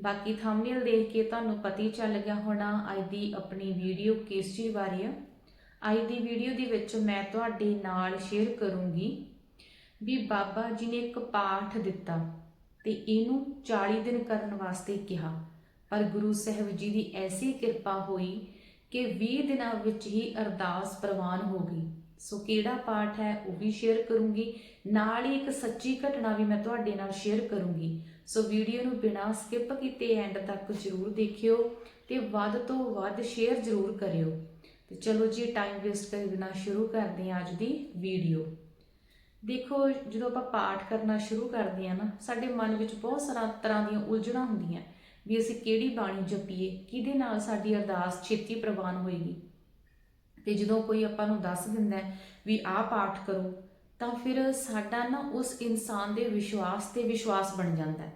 ਬਾਕੀ ਥੰਬਨੇਲ ਦੇਖ ਕੇ ਤੁਹਾਨੂੰ ਪਤਾ ਹੀ ਚੱਲ ਗਿਆ ਹੋਣਾ ਅੱਜ ਦੀ ਆਪਣੀ ਵੀਡੀਓ ਕਿਸ ਚੀਜ਼ ਬਾਰੇ ਆ। ਅੱਜ ਦੀ ਵੀਡੀਓ ਦੇ ਵਿੱਚ ਮੈਂ ਤੁਹਾਡੇ ਨਾਲ ਸ਼ੇਅਰ ਕਰੂੰਗੀ ਵੀ ਬਾਬਾ ਜੀ ਨੇ ਇੱਕ ਪਾਠ ਦਿੱਤਾ ਤੇ ਇਹਨੂੰ 40 ਦਿਨ ਕਰਨ ਵਾਸਤੇ ਕਿਹਾ। ਪਰ ਗੁਰੂ ਸਾਹਿਬ ਜੀ ਦੀ ਐਸੀ ਕਿਰਪਾ ਹੋਈ ਕਿ 20 ਦਿਨਾਂ ਵਿੱਚ ਹੀ ਅਰਦਾਸ ਪ੍ਰਵਾਨ ਹੋ ਗਈ। ਸੋ ਕਿਹੜਾ ਪਾਠ ਹੈ ਉਹ ਵੀ ਸ਼ੇਅਰ ਕਰੂੰਗੀ। ਨਾਲ ਹੀ ਇੱਕ ਸੱਚੀ ਘਟਨਾ ਵੀ ਮੈਂ ਤੁਹਾਡੇ ਨਾਲ ਸ਼ੇਅਰ ਕਰੂੰਗੀ। ਸੋ ਵੀਡੀਓ ਨੂੰ ਬਿਨਾਂ ਸਕਿਪ ਕੀਤੇ ਐਂਡ ਤੱਕ ਜਰੂਰ ਦੇਖਿਓ ਤੇ ਵੱਧ ਤੋਂ ਵੱਧ ਸ਼ੇਅਰ ਜਰੂਰ ਕਰਿਓ। ਤੇ ਚਲੋ ਜੀ ਟਾਈਮ ਵੇਸਟ ਕਰੇ ਬਿਨਾਂ ਸ਼ੁਰੂ ਕਰਦੇ ਹਾਂ ਅੱਜ ਦੀ ਵੀਡੀਓ। ਦੇਖੋ, ਜਦੋਂ ਆਪਾਂ ਪਾਠ ਕਰਨਾ ਸ਼ੁਰੂ ਕਰਦੇ ਆ ਨਾ, ਸਾਡੇ ਮਨ ਵਿੱਚ ਬਹੁਤ ਸਾਰਾ ਤਰ੍ਹਾਂ ਦੀਆਂ ਉਲਝਣਾਂ ਹੁੰਦੀਆਂ। ਵੀ ਅਸੀਂ ਕਿਹੜੀ ਬਾਣੀ ਜਪੀਏ, ਕਿਹਦੇ ਨਾਲ ਸਾਡੀ ਅਰਦਾਸ ਛੇਤੀ ਪ੍ਰਵਾਨ ਹੋਏਗੀ? ਤੇ ਜਦੋਂ ਕੋਈ ਆਪਾਂ ਨੂੰ ਦੱਸ ਦਿੰਦਾ ਵੀ ਆਹ ਪਾਠ ਕਰੋ ਤਾਂ ਫਿਰ ਸਾਡਾ ਨਾ ਉਸ ਇਨਸਾਨ ਦੇ ਵਿਸ਼ਵਾਸ ਤੇ ਵਿਸ਼ਵਾਸ ਬਣ ਜਾਂਦਾ ਹੈ।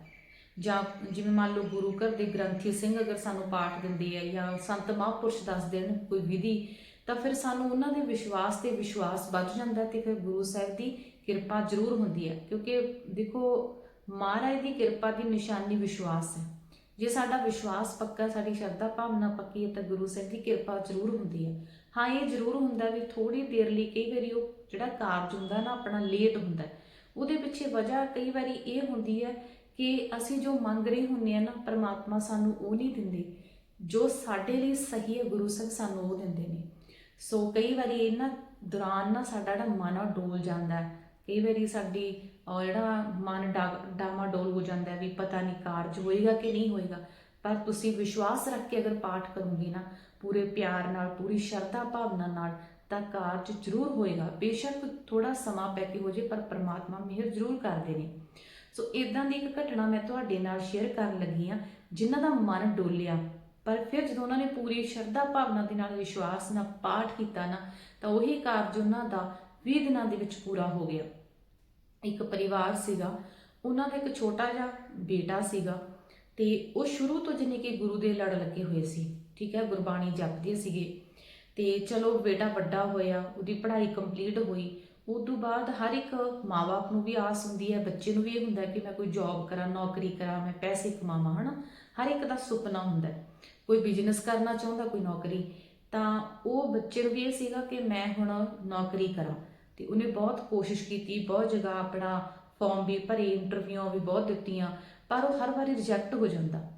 ਜਾਂ ਜਿਵੇਂ ਮੰਨ ਲਓ ਗੁਰੂ ਘਰ ਦੇ ਗ੍ਰੰਥੀ ਸਿੰਘ ਅਗਰ ਸਾਨੂੰ ਪਾਠ ਦਿੰਦੇ ਆ ਜਾਂ ਸੰਤ ਮਹਾਂਪੁਰਸ਼ ਦੱਸ ਦੇਣ ਕੋਈ ਵਿਧੀ, ਤਾਂ ਫਿਰ ਸਾਨੂੰ ਉਹਨਾਂ ਦੇ ਵਿਸ਼ਵਾਸ ਤੇ ਵਿਸ਼ਵਾਸ ਵੱਧ ਜਾਂਦਾ ਤੇ ਫਿਰ ਗੁਰੂ ਸਾਹਿਬ ਦੀ ਕਿਰਪਾ ਜ਼ਰੂਰ ਹੁੰਦੀ ਹੈ। ਕਿਉਂਕਿ ਦੇਖੋ, ਮਹਾਰਾਜ ਦੀ ਕਿਰਪਾ ਦੀ ਨਿਸ਼ਾਨੀ ਵਿਸ਼ਵਾਸ ਹੈ। ਜੇ ਸਾਡਾ ਵਿਸ਼ਵਾਸ ਪੱਕਾ, ਸਾਡੀ ਸ਼ਰਧਾ ਭਾਵਨਾ ਪੱਕੀ ਹੈ, ਤਾਂ ਗੁਰੂ ਸਾਹਿਬ ਦੀ ਕਿਰਪਾ ਜ਼ਰੂਰ ਹੁੰਦੀ ਹੈ। ਹਾਂ, ਇਹ ਜ਼ਰੂਰ ਹੁੰਦਾ ਵੀ ਥੋੜੀ ਦੇਰ ਲਈ ਕਈ ਵਾਰੀ ਉਹ ਜਿਹੜਾ ਕਾਰਜ ਹੁੰਦਾ ਨਾ ਆਪਣਾ ਲੇਟ ਹੁੰਦਾ ਉਹਦੇ ਪਿੱਛੇ ਵਜ੍ਹਾ ਕਈ ਵਾਰੀ ਇਹ ਹੁੰਦੀ ਹੈ ਕਿ ਅਸੀਂ ਜੋ ਮੰਗ ਰਹੇ ਹੁੰਨੇ ਆ ਨਾ, ਪਰਮਾਤਮਾ ਸਾਨੂੰ ਉਹ ਨਹੀਂ ਦਿੰਦੇ। ਜੋ ਸਾਡੇ ਲਈ ਸਹੀ ਹੈ, ਗੁਰੂ ਸਾਹਿਬ ਸਾਨੂੰ ਉਹ ਦਿੰਦੇ ਨੇ। ਸੋ ਕਈ ਵਾਰੀ ਇਹਨਾਂ ਦੌਰਾਨ ਨਾ ਸਾਡਾ ਜਿਹੜਾ ਮਨ ਆ ਡੋਲ ਜਾਂਦਾ ਹੈ। ਕਈ ਵਾਰੀ ਸਾਡੀ ਜਿਹੜਾ ਮਨ ਡਾ- ਡਾਮਾ ਡੋਲ ਹੋ ਜਾਂਦਾ ਵੀ ਪਤਾ ਨਹੀਂ ਕਾਰਜ ਹੋਏਗਾ ਕਿ ਨਹੀਂ ਹੋਏਗਾ। ਪਰ ਤੁਸੀਂ ਵਿਸ਼ਵਾਸ ਰੱਖ ਕੇ ਅਗਰ ਪਾਠ ਕਰੋਗੇ ਨਾ ਪੂਰੇ ਪਿਆਰ ਨਾਲ, ਪੂਰੀ ਸ਼ਰਧਾ ਭਾਵਨਾ ਨਾਲ ਤਾਂ ਕਾਰਜ ਜ਼ਰੂਰ ਹੋਏਗਾ। ਬੇਸ਼ੱਕ ਥੋੜਾ ਸਮਾਂ ਪੈ ਕੇ ਹੋ ਜੇ, ਪਰ ਪ੍ਰਮਾਤਮਾ ਮਿਹਰ ਜ਼ਰੂਰ ਕਰਦੇ ਨੇ। ਸੋ ਇਦਾਂ ਦੀ ਇੱਕ ਘਟਨਾ ਮੈਂ ਤੁਹਾਡੇ ਨਾਲ ਸ਼ੇਅਰ ਕਰਨ ਲੱਗੀ ਆ ਜਿਨ੍ਹਾਂ ਦਾ ਮਨ ਡੋਲਿਆ। ਪਰ ਫਿਰ ਜਦੋਂ ਉਹਨਾਂ ਨੇ ਪੂਰੀ ਸ਼ਰਧਾ ਭਾਵਨਾ ਦੇ ਨਾਲ, ਵਿਸ਼ਵਾਸ ਨਾਲ ਪਾਠ ਕੀਤਾ ਨਾ, ਤਾਂ ਉਹੀ ਕਾਰਜ ਉਹਨਾਂ ਦਾ 20 ਦਿਨਾਂ ਦੇ ਵਿੱਚ ਪੂਰਾ ਹੋ ਗਿਆ। ਇੱਕ ਪਰਿਵਾਰ ਸੀਗਾ, ਉਹਨਾਂ ਦਾ ਇੱਕ ਛੋਟਾ ਜਿਹਾ ਬੇਟਾ ਸੀਗਾ, ਤੇ ਉਹ ਸ਼ੁਰੂ ਤੋਂ ਜਿਵੇਂ ਕਿ ਗੁਰੂ ਦੇ ਲੜ ਲੱਗੇ ਹੋਏ ਸੀ। ਠੀਕ ਹੈ, ਗੁਰਬਾਣੀ ਜਪਦੇ ਸੀਗੇ। ਤੇ ਚਲੋ ਬੇਟਾ ਵੱਡਾ ਹੋਇਆ, ਉਹਦੀ ਪੜ੍ਹਾਈ ਕੰਪਲੀਟ ਹੋਈ ਉਸ ਤੋਂ ਬਾਅਦ ਹਰ ਇੱਕ ਮਾਪੇ ਨੂੰ ਵੀ ਆਸ ਹੁੰਦੀ ਹੈ, ਬੱਚੇ ਨੂੰ ਵੀ ਇਹ ਹੁੰਦਾ ਕਿ ਮੈਂ ਕੋਈ ਜੌਬ ਕਰਾਂ, ਨੌਕਰੀ ਕਰਾਂ, ਮੈਂ ਪੈਸੇ ਕਮਾਵਾਂ, ਹਨਾ? ਹਰ ਇੱਕ ਦਾ ਸੁਪਨਾ ਹੁੰਦਾ ਕੋਈ ਬਿਜ਼ਨਸ ਕਰਨਾ ਚਾਹੁੰਦਾ, ਕੋਈ ਨੌਕਰੀ। ਤਾਂ ਉਹ ਬੱਚੇ ਨੂੰ ਵੀ ਇਹ ਸੀਗਾ ਕਿ ਮੈਂ ਹੁਣ ਨੌਕਰੀ ਕਰਾਂ। ਤੇ ਉਹਨੇ ਬਹੁਤ ਕੋਸ਼ਿਸ਼ ਕੀਤੀ, ਬਹੁਤ ਜਗ੍ਹਾ ਆਪਣਾ ਫਾਰਮ ਵੀ ਭਰੇ ਇੰਟਰਵਿਊਆਂ ਵੀ ਬਹੁਤ ਦਿੱਤੀਆਂ, ਪਰ ਉਹ ਹਰ ਵਾਰੀ ਰਿਜੈਕਟ ਹੋ ਜਾਂਦਾ।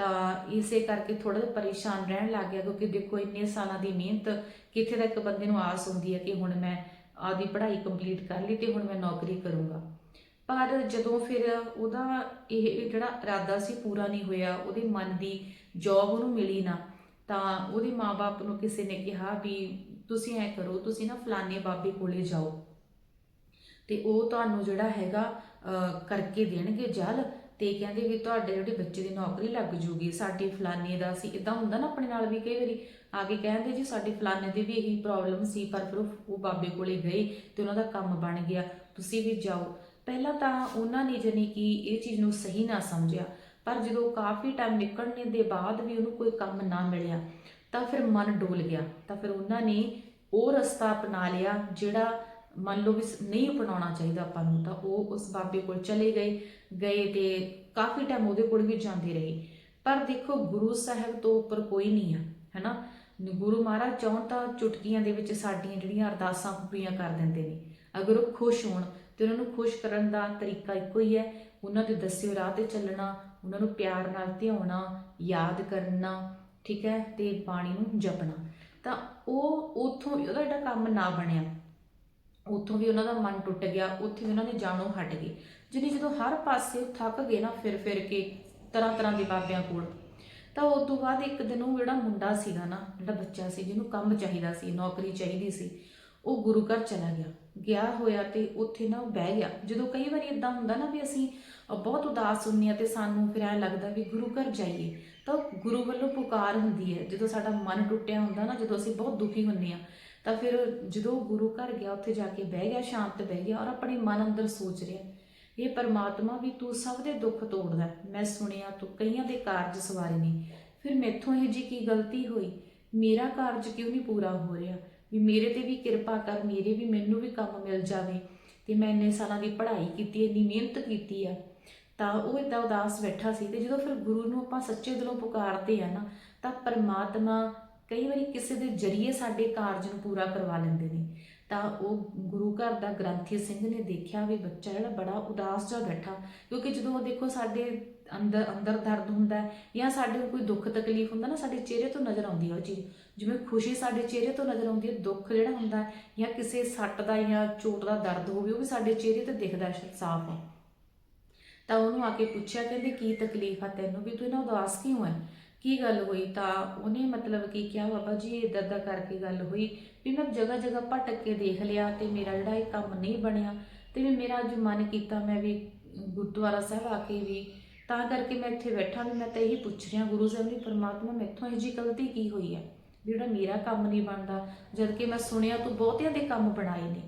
ਤਾਂ ਇਸੇ ਕਰਕੇ ਥੋੜਾ ਜਿਹਾ ਪਰੇਸ਼ਾਨ ਰਹਿਣ ਲੱਗ ਗਿਆ, ਕਿਉਂਕਿ ਦੇਖੋ ਇੰਨੇ ਸਾਲਾਂ ਦੀ ਮਿਹਨਤ ਕਿੱਥੇ ਤੱਕ ਬੰਦੇ ਨੂੰ ਆਸ ਹੁੰਦੀ ਹੈ ਕਿ ਹੁਣ ਮੈਂ ਆਦੀ ਪੜ੍ਹਾਈ ਕੰਪਲੀਟ ਕਰ ਲਈ ਤੇ ਹੁਣ ਮੈਂ ਨੌਕਰੀ ਕਰੂੰਗਾ। ਪਰ ਜਦੋਂ ਫਿਰ ਉਹਦਾ ਇਹ ਜਿਹੜਾ ਇਰਾਦਾ ਸੀ ਪੂਰਾ ਨਹੀਂ ਹੋਇਆ, ਉਹਦੇ ਮਨ ਦੀ ਜੌਬ ਉਹਨੂੰ ਮਿਲੀ ਨਾ, ਤਾਂ ਉਹਦੇ ਮਾਪੇ ਨੂੰ ਕਿਸੇ ਨੇ ਕਿਹਾ ਵੀ ਤੁਸੀਂ ਐ ਕਰੋ, ਤੁਸੀਂ ਨਾ ਫਲਾਣੇ ਬਾਬੇ ਕੋਲੇ ਜਾਓ। ਤੇ ਉਹ ਤੁਹਾਨੂੰ ਜਿਹੜਾ ਹੈਗਾ ਕਰਕੇ ਦੇਣਗੇ ਜਲ ਤੇ ਕਹਿੰਦੇ ਵੀ ਤੁਹਾਡੇ ਜਿਹੜੇ ਬੱਚੇ ਦੀ ਨੌਕਰੀ ਲੱਗ ਜੂਗੀ, ਸਾਡੇ ਫਲਾਨੇ ਦਾ ਸੀ ਇਦਾਂ ਹੁੰਦਾ ਨਾ ਆਪਣੇ ਨਾਲ ਵੀ ਕਈ ਵਾਰੀ, ਆ ਕੇ ਕਹਿੰਦੇ ਜੀ ਸਾਡੇ ਫਲਾਨੇ ਦੀ ਵੀ ਇਹੀ ਪ੍ਰੋਬਲਮ ਸੀ, ਪਰ ਫਿਰ ਉਹ- ਉਹ ਬਾਬੇ ਕੋਲੇ ਗਏ ਤੇ ਉਹਨਾਂ ਦਾ ਕੰਮ ਬਣ ਗਿਆ, ਤੁਸੀਂ ਵੀ ਜਾਓ। ਪਹਿਲਾਂ ਤਾਂ ਉਹਨਾਂ ਨੇ ਜਾਣੀ ਕਿ ਇਹ ਚੀਜ਼ ਨੂੰ ਸਹੀ ਨਾ ਸਮਝਿਆ, ਪਰ ਜਦੋਂ ਕਾਫੀ ਟਾਈਮ ਨਿਕਲਣੇ ਦੇ ਬਾਅਦ ਵੀ ਉਹਨੂੰ ਕੋਈ ਕੰਮ ਨਾ ਮਿਲਿਆ, ਤਾਂ ਫਿਰ ਮਨ ਡੋਲ ਗਿਆ। ਤਾਂ ਫਿਰ ਉਹਨਾਂ ਨੇ ਉਹ ਰਸਤਾ ਅਪਣਾ ਲਿਆ ਜਿਹੜਾ ਮੰਨ ਲਓ ਵੀ ਸ- ਨਹੀਂ ਅਪਣਾਉਣਾ ਚਾਹੀਦਾ ਆਪਾਂ ਨੂੰ, ਤਾਂ ਉਹ ਉਸ ਬਾਬੇ ਕੋਲ ਚਲੇ ਗਏ ਗਏ ਤੇ ਕਾਫੀ ਟਾਈਮ ਉਹਦੇ ਕੋਲ ਵੀ ਜਾਂਦੇ ਰਹੇ। ਪਰ ਦੇਖੋ, ਗੁਰੂ ਸਾਹਿਬ ਤੋਂ ਉੱਪਰ ਕੋਈ ਨਹੀਂ ਆ, ਹੈਨਾ? ਗੁਰੂ ਮਹਾਰਾਜ ਚਾਹਣ ਤਾਂ ਚੁਟਕੀਆਂ ਦੇ ਵਿੱਚ ਸਾਡੀਆਂ ਜਿਹੜੀਆਂ ਅਰਦਾਸਾਂ ਪੂਰੀਆਂ ਕਰ ਦਿੰਦੇ ਨੇ। ਅਗਰ ਉਹ ਖੁਸ਼ ਹੋਣ, ਤੇ ਉਹਨਾਂ ਨੂੰ ਖੁਸ਼ ਕਰਨ ਦਾ ਤਰੀਕਾ ਇੱਕੋ ਹੀ ਹੈ, ਉਹਨਾਂ ਦੇ ਦੱਸੇ ਰਾਹ ਤੇ ਚੱਲਣਾ, ਉਹਨਾਂ ਨੂੰ ਪਿਆਰ ਨਾਲ ਧਿਆਉਣਾ, ਯਾਦ ਕਰਨਾ, ਠੀਕ ਹੈ? ਤੇ ਬਾਣੀ ਨੂੰ ਜਪਣਾ। ਤਾਂ ਉਹ ਉਥੋਂ ਉਹਦਾ ਜਿਹੜਾ ਕੰਮ ਨਾ ਬਣਿਆ ਉੱਥੋਂ ਵੀ ਉਹਨਾਂ ਦਾ ਮਨ ਟੁੱਟ ਗਿਆ, ਉੱਥੇ ਵੀ ਉਹਨਾਂ ਨੇ ਜਾਣੋਂ ਹਟ ਗਏ ਜਿਹਨੇ ਜਦੋਂ ਹਰ ਪਾਸੇ ਥੱਕ ਗਏ ਨਾ, ਫਿਰ ਫਿਰ ਕੇ ਤਰ੍ਹਾਂ ਤਰ੍ਹਾਂ ਦੇ ਬਾਬਿਆਂ ਕੋਲ। ਤਾਂ ਉਸ ਤੋਂ ਬਾਅਦ ਇੱਕ ਦਿਨ ਉਹ ਜਿਹੜਾ ਮੁੰਡਾ ਸੀਗਾ ਨਾ, ਜਿਹੜਾ ਬੱਚਾ ਸੀ, ਜਿਹਨੂੰ ਕੰਮ ਚਾਹੀਦਾ ਸੀ, ਨੌਕਰੀ ਚਾਹੀਦੀ ਸੀ, ਉਹ ਗੁਰੂ ਘਰ ਚਲਾ ਗਿਆ। ਗਿਆ ਹੋਇਆ ਤੇ ਉੱਥੇ ਨਾ ਉਹ ਬਹਿ ਗਿਆ। ਜਦੋਂ ਕਈ ਵਾਰੀ ਇਦਾਂ ਹੁੰਦਾ ਨਾ ਵੀ ਅਸੀਂ ਬਹੁਤ ਉਦਾਸ ਹੁੰਨੇ ਆ ਤੇ ਸਾਨੂੰ ਫਿਰ ਐਂ ਲੱਗਦਾ ਵੀ ਗੁਰੂ ਘਰ ਜਾਈਏ, ਤਾਂ ਗੁਰੂ ਵੱਲੋਂ ਪੁਕਾਰ ਹੁੰਦੀ ਹੈ। ਜਦੋਂ ਸਾਡਾ ਮਨ ਟੁੱਟਿਆ ਹੁੰਦਾ ਨਾ, ਜਦੋਂ ਅਸੀਂ ਬਹੁਤ ਦੁਖੀ ਹੁੰਨੇ ਆ ਤਾਂ ਫਿਰ ਜਦੋਂ ਗੁਰੂ ਘਰ ਗਿਆ, ਉੱਥੇ ਜਾ ਕੇ ਬਹਿ ਗਿਆ, ਸ਼ਾਂਤ ਬਹਿ ਗਿਆ ਔਰ ਆਪਣੇ ਮਨ ਅੰਦਰ ਸੋਚ ਰਿਹਾ, ਇਹ ਪਰਮਾਤਮਾ ਵੀ ਤੂੰ ਸਭ ਦੇ ਦੁੱਖ ਤੋੜਦਾ ਮੈਂ ਸੁਣਿਆ, ਤੂੰ ਕਈਆਂ ਦੇ ਕਾਰਜ ਸਵਾਰੇ ਨੇ। ਫਿਰ ਮੈਥੋਂ ਇਹ ਜੀ ਕੀ ਗਲਤੀ ਹੋਈ? ਮੇਰਾ ਕਾਰਜ ਕਿਉਂ ਨਹੀਂ ਪੂਰਾ ਹੋ ਰਿਹਾ? ਵੀ ਮੇਰੇ ਤੇ ਵੀ ਕਿਰਪਾ ਕਰ, ਮੇਰੇ ਵੀ ਮੈਨੂੰ ਵੀ ਕੰਮ ਮਿਲ ਜਾਵੇ ਤੇ ਮੈਂ ਇੰਨੇ ਸਾਲਾਂ ਦੀ ਪੜ੍ਹਾਈ ਕੀਤੀ, ਇੰਨੀ ਮਿਹਨਤ ਕੀਤੀ ਆ। ਤਾਂ ਉਹ ਏਦਾਂ ਉਦਾਸ ਬੈਠਾ ਸੀ ਤੇ ਜਦੋਂ ਫਿਰ ਗੁਰੂ ਨੂੰ ਆਪਾਂ ਸੱਚੇ ਦਿਲੋਂ ਪੁਕਾਰਦੇ ਆ ਨਾ, ਤਾਂ ਪਰਮਾਤਮਾ ਕਈ ਵਾਰੀ ਕਿਸੇ ਦੇ ਜਰੀਏ ਸਾਡੇ ਕਾਰਜ ਨੂੰ ਪੂਰਾ ਕਰਵਾ ਲੈਂਦੇ ਨੇ। ਤਾਂ ਉਹ ਗੁਰੂ ਘਰ ਦਾ ਗ੍ਰੰਥੀ ਸਿੰਘ ਨੇ ਦੇਖਿਆ ਵੀ ਬੱਚਾ ਜਿਹੜਾ ਬੜਾ ਉਦਾਸ ਜਿਹਾ ਬੈਠਾ, ਕਿਉਂਕਿ ਜਦੋਂ ਉਹ ਦੇਖੋ ਸਾਡੇ ਅੰਦਰ ਅੰਦਰ ਦਰਦ ਹੁੰਦਾ ਜਾਂ ਸਾਡੇ ਕੋਈ ਦੁੱਖ ਤਕਲੀਫ ਹੁੰਦਾ ਨਾ, ਸਾਡੇ ਚਿਹਰੇ ਤੋਂ ਨਜ਼ਰ ਆਉਂਦੀ ਹੈ ਉਹ ਚੀਜ਼। ਜਿਵੇਂ ਖੁਸ਼ੀ ਸਾਡੇ ਚਿਹਰੇ ਤੋਂ ਨਜ਼ਰ ਆਉਂਦੀ ਹੈ, ਦੁੱਖ ਜਿਹੜਾ ਹੁੰਦਾ ਜਾਂ ਕਿਸੇ ਸੱਟ ਦਾ ਜਾਂ ਚੋਟ ਦਾ ਦਰਦ ਹੋਵੇ, ਉਹ ਵੀ ਸਾਡੇ ਚਿਹਰੇ ਤੇ ਦਿਖਦਾ ਹੈ, ਸਾਫ਼ ਤਾਂ ਉਹਨੂੰ ਆ ਕੇ ਪੁੱਛਿਆ, ਕਹਿੰਦੇ ਕੀ ਤਕਲੀਫ ਆ ਤੈਨੂੰ? ਵੀ ਤੂੰ ਇਹਨਾਂ ਉਦਾਸ ਕਿਉਂ ਹੈ? ਕੀ ਗੱਲ ਹੋਈ ਤਾਂ ਉਹਨੇ ਮਤਲਬ ਕਿ ਕਿਹਾ, ਬਾਬਾ ਜੀ ਇਦਾਂ ਦਾ ਕਰਕੇ ਗੱਲ ਹੋਈ ਵੀ ਮੈਂ ਜਗ੍ਹਾ ਜਗ੍ਹਾ ਭਟਕ ਕੇ ਦੇਖ ਲਿਆ ਤੇ ਮੇਰਾ ਜਿਹੜਾ ਇਹ ਕੰਮ ਨਹੀਂ ਬਣਿਆ ਤੇ ਵੀ ਮੇਰਾ ਅੱਜ ਮਨ ਕੀਤਾ ਮੈਂ ਵੀ ਗੁਰਦੁਆਰਾ ਸਾਹਿਬ ਆ ਕੇ ਵੀ ਤਾਂ ਕਰਕੇ ਮੈਂ ਇੱਥੇ ਬੈਠਾ ਵੀ ਮੈਂ ਤਾਂ ਇਹੀ ਪੁੱਛ ਰਿਹਾ ਗੁਰੂ ਸਾਹਿਬ ਨੇ, ਪਰਮਾਤਮਾ, ਮੈਥੋਂ ਇਹ ਜੀ ਗਲਤੀ ਕੀ ਹੋਈ ਹੈ ਜਿਹੜਾ ਮੇਰਾ ਕੰਮ ਨਹੀਂ ਬਣਦਾ, ਜਦ ਕਿ ਮੈਂ ਸੁਣਿਆ ਤੂੰ ਬਹੁਤਿਆਂ ਦੇ ਕੰਮ ਬਣਾਏ ਨੇ।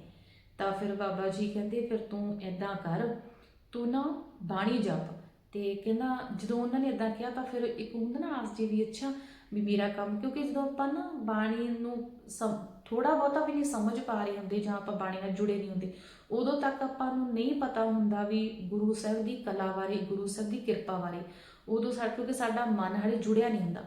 ਤਾਂ ਫਿਰ ਬਾਬਾ ਜੀ ਕਹਿੰਦੇ, ਫਿਰ ਤੂੰ ਐਦਾਂ ਕਰ, ਤੂੰ ਨਾ ਬਾਣੀ ਜਪ। ਤੇ ਕਹਿੰਦਾ ਜਦੋਂ ਉਹਨਾਂ ਨੇ ਇਦਾਂ ਕਿਹਾ ਤਾਂ ਫਿਰ ਇੱਕ ਹੁੰਦਾ ਨਾ ਆਸ ਜੀ ਵੀ ਅੱਛਾ ਵੀ ਮੇਰਾ ਕੰਮ, ਕਿਉਂਕਿ ਜਦੋਂ ਆਪਾਂ ਨਾ ਬਾਣੀ ਨੂੰ ਥੋੜਾ ਬਹੁਤਾ ਵੀ ਨਹੀਂ ਸਮਝ ਪਾ ਰਹੇ ਹੁੰਦੇ ਜਾਂ ਆਪਾਂ ਬਾਣੀ ਨਾਲ ਜੁੜੇ ਨਹੀਂ ਹੁੰਦੇ, ਉਦੋਂ ਤੱਕ ਆਪਾਂ ਨੂੰ ਨਹੀਂ ਪਤਾ ਹੁੰਦਾ ਵੀ ਗੁਰੂ ਸਾਹਿਬ ਦੀ ਕਲਾ ਬਾਰੇ, ਗੁਰੂ ਸਾਹਿਬ ਦੀ ਕਿਰਪਾ ਬਾਰੇ, ਉਦੋਂ ਸਾਡੇ ਕਿਉਂਕਿ ਸਾਡਾ ਮਨ ਹਲੇ ਜੁੜਿਆ ਨਹੀਂ ਹੁੰਦਾ।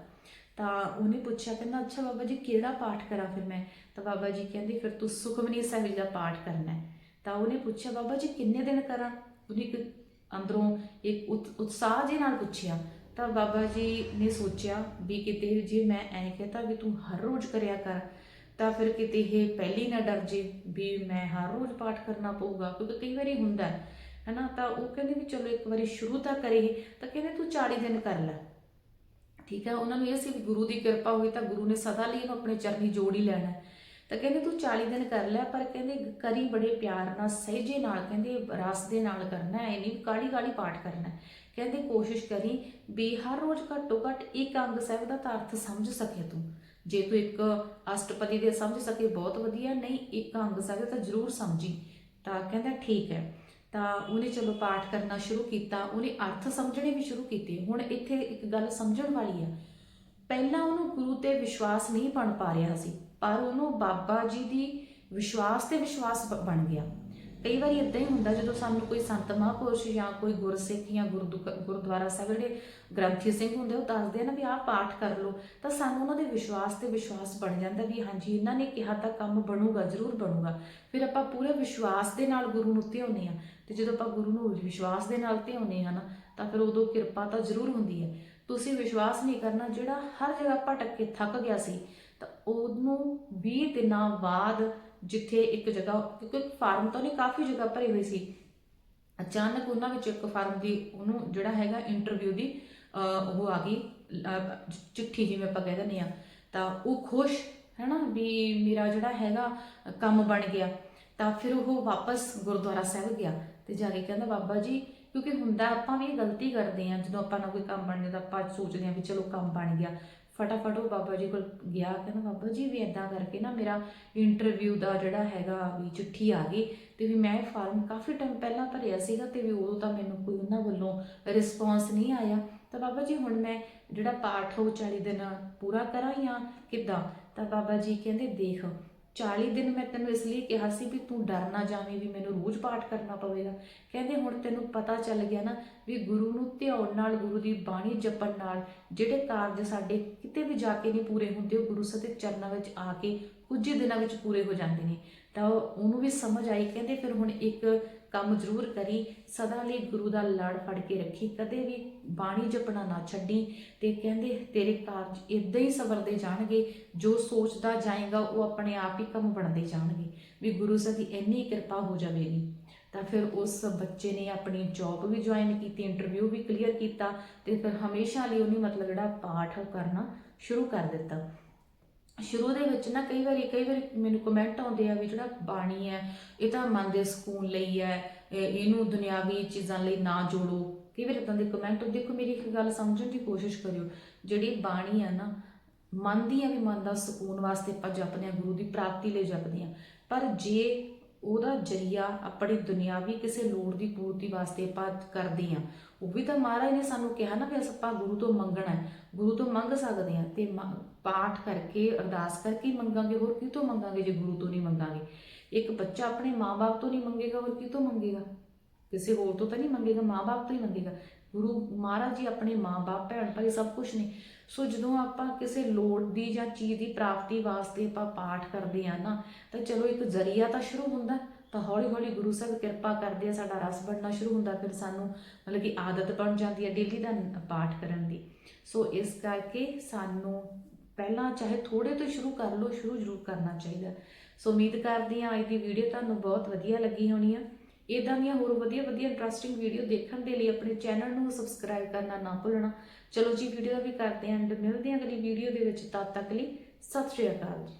ਤਾਂ ਉਹਨੇ ਪੁੱਛਿਆ ਕਹਿੰਦਾ, ਅੱਛਾ ਬਾਬਾ ਜੀ, ਕਿਹੜਾ ਪਾਠ ਕਰਾਂ ਫਿਰ ਮੈਂ? ਤਾਂ ਬਾਬਾ ਜੀ ਕਹਿੰਦੇ, ਫਿਰ ਤੂੰ ਸੁਖਮਨੀ ਸਾਹਿਬ ਦਾ ਪਾਠ ਕਰਨਾ ਹੈ। ਤਾਂ ਉਹਨੇ ਪੁੱਛਿਆ, ਬਾਬਾ ਜੀ, ਕਿੰਨੇ ਦਿਨ ਕਰਾਂ? ਉਹਨੇ ਅੰਦਰੋਂ ਇੱਕ ਉਤਸ਼ਾਹ ਜੇ ਨਾਲ ਪੁੱਛਿਆ, ਤਾਂ ਬਾਬਾ ਜੀ ਨੇ ਸੋਚਿਆ ਵੀ ਕਿਤੇ ਜੇ ਮੈਂ ਐਂ ਕਹਤਾ ਵੀ ਤੂੰ ਹਰ ਰੋਜ਼ ਕਰਿਆ ਕਰ, ਤਾਂ ਫਿਰ ਕਿਤੇ ਇਹ ਪਹਿਲੀ ਨਾ ਡਰ ਜੇ ਵੀ ਮੈਂ ਹਰ ਰੋਜ਼ ਪਾਠ ਕਰਨਾ ਪਊਗਾ, ਕਿਉਂਕਿ ਕਈ ਵਾਰੀ ਹੁੰਦਾ ਹੈ, ਹਨਾ? ਤਾਂ ਉਹ ਕਹਿੰਦੇ ਵੀ ਚਲੋ ਇੱਕ ਵਾਰੀ ਸ਼ੁਰੂ ਤਾਂ ਕਰੇ, ਤਾਂ ਕਹਿੰਦੇ ਤੂੰ 40 ਦਿਨ ਕਰ ਲੈ। ਠੀਕ ਹੈ, ਉਹਨਾਂ ਨੂੰ ਇਹ ਸੀ ਵੀ ਗੁਰੂ ਦੀ ਕਿਰਪਾ ਹੋਈ ਤਾਂ ਗੁਰੂ ਨੇ ਸਦਾ ਲਈ ਆਪਣੇ ਚਰਨੀ ਜੋੜ ਹੀ ਲੈਣਾ ਤਾਂ ਕਹਿੰਦੇ ਤੂੰ 40 ਦਿਨ ਕਰ ਲੈ, ਪਰ ਕਹਿੰਦੇ ਕਰੀ ਬੜੇ ਪਿਆਰ ਨਾਲ, ਸਹਿਜੇ ਨਾਲ ਕਹਿੰਦੇ ਰਸ ਦੇ ਨਾਲ ਕਰਨਾ ਹੈ ਨਹੀਂ ਕਾਲੀ ਕਾਲੀ ਪਾਠ ਕਰਨਾ ਕਹਿੰਦੇ ਕੋਸ਼ਿਸ਼ ਕਰੀ ਵੀ ਹਰ ਰੋਜ਼ ਘੱਟੋ ਘੱਟ ਇੱਕ ਅੰਗ ਸਾਹਿਬ ਦਾ ਤਾਂ ਅਰਥ ਸਮਝ ਸਕੇ ਤੂੰ। ਜੇ ਤੂੰ ਇੱਕ ਅਸ਼ਟਪਦੀ ਦੇ ਸਮਝ ਸਕੇ, ਬਹੁਤ ਵਧੀਆ, ਨਹੀਂ ਇੱਕ ਅੰਗ ਸਾਹਿਬ ਤਾਂ ਜ਼ਰੂਰ ਸਮਝੀ। ਤਾਂ ਕਹਿੰਦਾ ਠੀਕ ਹੈ। ਤਾਂ ਉਹਨੇ ਚਲੋ ਪਾਠ ਕਰਨਾ ਸ਼ੁਰੂ ਕੀਤਾ, ਉਹਨੇ ਅਰਥ ਸਮਝਣੇ ਵੀ ਸ਼ੁਰੂ ਕੀਤੇ। ਹੁਣ ਇੱਥੇ ਇੱਕ ਗੱਲ ਸਮਝਣ ਵਾਲੀ ਆ ਪਹਿਲਾਂ ਉਹਨੂੰ ਗੁਰੂ ਤੇ ਵਿਸ਼ਵਾਸ ਨਹੀਂ ਬਣ ਪਾ ਰਿਹਾ ਸੀ। ਪਰ ਉਹਨੂੰ ਬਾਬਾ ਜੀ ਦੀ ਵਿਸ਼ਵਾਸ ਤੇ ਵਿਸ਼ਵਾਸ ਬ- ਬਣ ਗਿਆ। ਕਈ ਵਾਰੀ ਇਦਾਂ ਹੀ ਹੁੰਦਾ ਜਦੋਂ ਸਾਨੂੰ ਕੋਈ ਸੰਤ ਮਹਾਂਪੁਰਸ਼ ਜਾਂ ਕੋਈ ਗੁਰਸਿੱਖ ਜਾਂ ਗੁਰਦੁਕ ਗੁਰਦੁਆਰਾ ਸਾਹਿਬ ਜਿਹੜੇ ਗ੍ਰੰਥੀ ਸਿੰਘ ਹੁੰਦੇ ਉਹ ਦੱਸਦੇ ਆ ਨਾ ਵੀ ਆਹ ਪਾਠ ਕਰ ਲਓ, ਤਾਂ ਸਾਨੂੰ ਉਹਨਾਂ ਦੇ ਵਿਸ਼ਵਾਸ ਤੇ ਵਿਸ਼ਵਾਸ ਬਣ ਜਾਂਦਾ ਵੀ ਹਾਂਜੀ, ਇਹਨਾਂ ਨੇ ਕਿਹਾ ਤਾਂ ਕੰਮ ਬਣੂਗਾ, ਜ਼ਰੂਰ ਬਣੂਗਾ। ਫਿਰ ਆਪਾਂ ਪੂਰੇ ਵਿਸ਼ਵਾਸ ਦੇ ਨਾਲ ਗੁਰੂ ਨੂੰ ਧਿਆਉਂਦੇ ਆ ਤੇ ਜਦੋਂ ਆਪਾਂ ਗੁਰੂ ਨੂੰ ਵਿਸ਼ਵਾਸ ਦੇ ਨਾਲ ਧਿਆਉਂਦੇ ਆ ਨਾ, ਤਾਂ ਫਿਰ ਉਦੋਂ ਕਿਰਪਾ ਤਾਂ ਜ਼ਰੂਰ ਹੁੰਦੀ ਹੈ। ਤੁਸੀਂ ਵਿਸ਼ਵਾਸ ਨਹੀਂ ਕਰਨਾ, ਜਿਹੜਾ ਹਰ ਜਗ੍ਹਾ ਭਟਕ ਕੇ ਥੱਕ ਗਿਆ ਸੀ ਤਾਂ ਉਹਨੂੰ 20 ਦਿਨਾਂ ਬਾਅਦ ਜਿੱਥੇ ਇੱਕ ਜਗ੍ਹਾ, ਕਿਉਂਕਿ ਫਾਰਮ ਤਾਂ ਨਹੀਂ ਕਾਫੀ ਜਗ੍ਹਾ ਭਰੀ ਹੋਈ ਸੀ। ਅਚਾਨਕ ਉਹਨਾਂ ਵਿੱਚ ਇੱਕ ਫਾਰਮ ਦੀ ਉਹਨੂੰ ਜਿਹੜਾ ਹੈਗਾ ਇੰਟਰਵਿਊ ਦੀ ਉਹ ਆ ਗਈ ਚਿੱਠੀ ਜਿਵੇਂ ਆਪਾਂ ਕਹਿ ਦਿੰਦੇ ਆ ਤਾਂ ਉਹ ਖੁਸ਼ ਹੈ ਵੀ ਮੇਰਾ ਜਿਹੜਾ ਹੈਗਾ ਕੰਮ ਬਣ ਗਿਆ। ਤਾਂ ਫਿਰ ਉਹ ਵਾਪਸ ਗੁਰਦੁਆਰਾ ਸਾਹਿਬ ਗਿਆ ਤੇ ਜਾ ਕੇ ਕਹਿੰਦਾ, ਬਾਬਾ ਜੀ, ਕਿਉਂਕਿ ਹੁੰਦਾ ਆਪਾਂ ਵੀ ਗਲਤੀ ਕਰਦੇ ਆ ਜਦੋਂ ਆਪਾਂ ਨਾ ਕੋਈ ਕੰਮ ਬਣਨੇ ਤਾਂ ਆਪਾਂ ਸੋਚਦੇ ਆ ਵੀ ਚਲੋ ਕੰਮ ਬਣ ਗਿਆ। ਫਟਾਫਟ ਉਹ ਬਾਬਾ ਜੀ ਕੋਲ ਗਿਆ, ਕਹਿੰਦਾ ਬਾਬਾ ਜੀ ਵੀ ਇਦਾਂ ਕਰਕੇ ਨਾ ਮੇਰਾ ਇੰਟਰਵਿਊ ਦਾ ਜਿਹੜਾ ਹੈਗਾ ਵੀ ਚਿੱਠੀ ਆ ਗਈ ਤੇ ਵੀ ਮੈਂ ਫਾਰਮ ਕਾਫੀ ਟਾਈਮ ਪਹਿਲਾਂ ਭਰਿਆ ਸੀਗਾ ਤੇ ਵੀ ਉਦੋਂ ਤਾਂ ਮੈਨੂੰ ਕੋਈ ਉਹਨਾਂ ਵੱਲੋਂ ਰਿਸਪੌਂਸ ਨਹੀਂ ਆਇਆ। ਤਾਂ ਬਾਬਾ ਜੀ ਹੁਣ ਮੈਂ ਜਿਹੜਾ ਪਾਠ ਉਹ 40 ਦਿਨ ਪੂਰਾ ਕਰਾਂ ਜਾਂ ਕਿੱਦਾਂ? ਤਾਂ ਬਾਬਾ ਜੀ ਕਹਿੰਦੇ ਦੇਖ 40 ਦਿਨ ਮੈਂ ਤੈਨੂੰ ਇਸ ਲਈ ਕਿਹਾ ਸੀ ਵੀ ਤੂੰ ਡਰ ਨਾ ਜਾਵੇਂ, ਵੀ ਮੈਨੂੰ ਰੋਜ਼ ਪਾਠ ਕਰਨਾ ਪਵੇਗਾ। ਕਹਿੰਦੇ ਹੁਣ ਤੈਨੂੰ ਪਤਾ ਚੱਲ ਗਿਆ ਨਾ ਵੀ ਗੁਰੂ ਨੂੰ ਧਿਆਉਣ ਨਾਲ, ਗੁਰੂ ਦੀ ਬਾਣੀ ਜਪਣ ਨਾਲ, ਜਿਹੜੇ ਕਾਰਜ ਸਾਡੇ ਕਿਤੇ ਵੀ ਜਾ ਕੇ ਨਹੀਂ ਪੂਰੇ ਹੁੰਦੇ, ਉਹ ਗੁਰੂ ਸਾਹਿਬ ਚਰਨਾਂ ਵਿੱਚ ਆ ਕੇ ਕੁਝ ਹੀ ਦਿਨਾਂ ਵਿੱਚ ਪੂਰੇ ਹੋ ਜਾਂਦੇ ਨੇ। ਤਾਂ ਉਹਨੂੰ ਵੀ ਸਮਝ ਆਈ, ਕਹਿੰਦੇ ਫਿਰ ਹੁਣ ਇੱਕ ਕੰਮ ਜ਼ਰੂਰ ਕਰੀ, ਸਦਾ ਲਈ ਗੁਰੂ ਦਾ ਲੜ ਫੜ ਕੇ ਰੱਖੀ, ਕਦੇ ਵੀ ਬਾਣੀ ਜਪਣਾ ਨਾ ਛੱਡੀ। ਤੇ ਕਹਿੰਦੇ, ਤੇਰੇ ਕਾਰਜ ਇਦਾਂ ਹੀ ਸਵਰਦੇ ਜਾਣਗੇ, ਜੋ ਸੋਚਦਾ ਜਾਏਗਾ, ਉਹ ਆਪਣੇ ਆਪ ਹੀ ਕੰਮ ਬਣਦੇ ਜਾਣਗੇ। ਵੀ ਗੁਰੂ ਸਾਹਿਬ ਦੀ ਇੰਨੀ ਕਿਰਪਾ ਹੋ ਜਾਵੇਗੀ। ਤਾਂ ਫਿਰ ਉਸ ਬੱਚੇ ਨੇ ਆਪਣੀ ਜੌਬ ਵੀ ਜੁਆਇਨ ਕੀਤੀ ਇੰਟਰਵਿਊ ਵੀ ਕਲੀਅਰ ਕੀਤਾ, ਤੇ ਫਿਰ ਹਮੇਸ਼ਾ ਲਈ ਉਹਨੇ ਮਤਲਬ ਜਿਹੜਾ ਪਾਠ ਕਰਨਾ ਸ਼ੁਰੂ ਕਰ ਦਿੱਤਾ। ਸ਼ੁਰੂ ਦੇ ਵਿੱਚ ਨਾ ਕਈ ਵਾਰੀ ਕਈ ਵਾਰੀ ਮੈਨੂੰ ਕਮੈਂਟ ਆਉਂਦੇ ਆ ਵੀ ਜਿਹੜਾ ਬਾਣੀ ਹੈ, ਇਹ ਤਾਂ ਮਨ ਦੇ ਸਕੂਨ ਲਈ ਹੈ, ਇਹ- ਇਹਨੂੰ ਦੁਨਿਆਵੀ ਚੀਜ਼ਾਂ ਲਈ ਨਾ ਜੋੜੋ। ਕਈ ਵਾਰ ਇਦਾਂ ਦੇ ਕਮੈਂਟ ਦੇਖੋ ਮੇਰੀ ਇੱਕ ਗੱਲ ਸਮਝਣ ਦੀ ਕੋਸ਼ਿਸ਼ ਕਰਿਓ, ਜਿਹੜੀ ਬਾਣੀ ਆ ਨਾ, ਮਨ ਦੀਆਂ ਵੀ ਮਨ ਦਾ ਸਕੂਨ ਵਾਸਤੇ ਆਪਾਂ ਜਪਦੇ ਹਾਂ, ਗੁਰੂ ਦੀ ਪ੍ਰਾਪਤੀ ਲਈ ਜਪਦੇ ਹਾਂ। ਪਰ ਜੇ ਉਹਦਾ ਜਰੀਆ ਆਪਣੀ ਦੁਨਿਆਵੀ ਕਿਸੇ ਲੋੜ ਦੀ ਪੂਰਤੀ ਵਾਸਤੇ ਆਪਾਂ ਕਰਦੇ ਹਾਂ, ਉਹ ਵੀ ਤਾਂ ਮਹਾਰਾਜ ਨੇ ਸਾਨੂੰ ਕਿਹਾ ਨਾ ਵੀ ਅਸੀਂ ਆਪਾਂ ਗੁਰੂ ਤੋਂ ਮੰਗਣਾ ਹੈ, ਗੁਰੂ ਤੋਂ ਮੰਗ ਸਕਦੇ ਹਾਂ ਤੇ ਮ- ਪਾਠ ਕਰਕੇ, ਅਰਦਾਸ ਕਰਕੇ ਮੰਗਾਂਗੇ, ਹੋਰ ਕਿਤੋਂ ਮੰਗਾਂਗੇ ਜੇ ਗੁਰੂ ਤੋਂ ਨਹੀਂ ਮੰਗਾਂਗੇ? ਇੱਕ ਬੱਚਾ ਆਪਣੇ ਮਾਪੇ ਤੋਂ ਨਹੀਂ ਮੰਗੇਗਾ, ਹੋਰ ਕਿਤੋਂ ਮੰਗੇਗਾ? ਕਿਸੇ ਹੋਰ ਤੋਂ ਤਾਂ ਨਹੀਂ ਮੰਗੇਗਾ ਮਾਪੇ ਤੋਂ ਹੀ ਮੰਗੇਗਾ। ਗੁਰੂ ਮਹਾਰਾਜ ਜੀ ਆਪਣੇ ਮਾਪੇ ਭੈਣ ਭਾਈ ਸਭ ਕੁਝ ਨੇ। ਸੋ ਜਦੋਂ ਆਪਾਂ ਕਿਸੇ ਲੋੜ ਦੀ ਜਾਂ ਚੀਜ਼ ਦੀ ਪ੍ਰਾਪਤੀ ਵਾਸਤੇ ਆਪਾਂ ਪਾਠ ਕਰਦੇ ਆ ਨਾ, ਤਾਂ ਚਲੋ ਇੱਕ ਜ਼ਰੀਆ ਤਾਂ ਸ਼ੁਰੂ ਹੁੰਦਾ, ਤਾਂ ਹੌਲੀ ਹੌਲੀ ਗੁਰੂ ਸਾਹਿਬ ਕਿਰਪਾ ਕਰਦੇ ਆ, ਸਾਡਾ ਰਸ ਬਣਨਾ ਸ਼ੁਰੂ ਹੁੰਦਾ, ਫਿਰ ਸਾਨੂੰ ਮਤਲਬ ਕਿ ਆਦਤ ਬਣ ਜਾਂਦੀ ਹੈ ਡੇਲੀ ਦਾ ਪਾਠ ਕਰਨ ਦੀ। ਸੋ ਇਸ ਕਰਕੇ ਸਾਨੂੰ ਪਹਿਲਾਂ ਚਾਹੇ ਥੋੜੇ ਤੋਂ ਸ਼ੁਰੂ ਕਰ ਲਓ, ਸ਼ੁਰੂ ਜ਼ਰੂਰ ਕਰਨਾ ਚਾਹੀਦਾ। ਸੋ ਉਮੀਦ ਕਰਦੀ ਹਾਂ ਅੱਜ ਦੀ ਵੀਡੀਓ ਤੁਹਾਨੂੰ ਬਹੁਤ ਵਧੀਆ ਲੱਗੀ ਹੋਣੀ ਆ। ਇਦਾਂ ਦੀਆਂ ਹੋਰ ਵਧੀਆ ਵਧੀਆ ਇੰਟਰਸਟਿੰਗ ਵੀਡੀਓ ਦੇਖਣ ਦੇ ਲਈ ਆਪਣੇ ਚੈਨਲ ਨੂੰ ਸਬਸਕ੍ਰਾਈਬ ਕਰਨਾ ਨਾ ਭੁੱਲਣਾ। ਚਲੋ ਜੀ ਵੀਡੀਓ ਦਾ ਵੀ ਕਰਦੇ ਆਂ ਐਂਡ ਮਿਲਦੇ ਹਾਂ ਅਗਲੀ ਵੀਡੀਓ ਦੇ ਵਿੱਚ। ਤਦ ਤੱਕ ਲਈ ਸਤਿ ਸ਼੍ਰੀ ਅਕਾਲ ਜੀ।